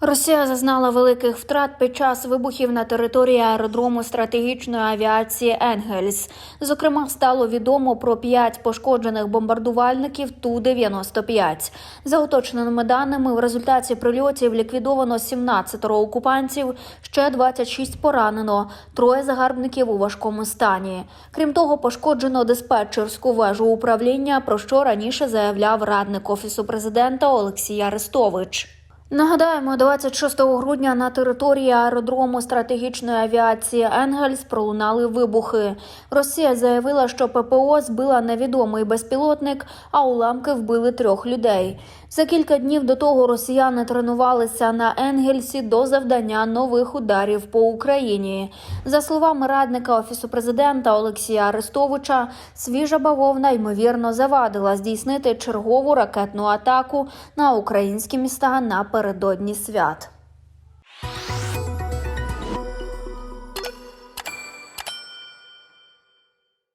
Росія зазнала великих втрат під час вибухів на території аеродрому стратегічної авіації Енгельс. Зокрема, стало відомо про п'ять пошкоджених бомбардувальників Ту-95. За уточненими даними, в результаті прильотів ліквідовано 17 окупантів, ще 26 поранено, троє загарбників у важкому стані. Крім того, пошкоджено диспетчерську вежу управління, про що раніше заявляв радник офісу президента Олексій Арестович. Нагадаємо, 26 грудня на території аеродрому стратегічної авіації Енгельс пролунали вибухи. Росія заявила, що ППО збила невідомий безпілотник, а уламки вбили трьох людей. За кілька днів до того росіяни тренувалися на Енгельсі до завдання нових ударів по Україні. За словами радника офісу президента Олексія Арестовича, свіжа бавовна ймовірно завадила здійснити чергову ракетну атаку на українські міста напередодні свят.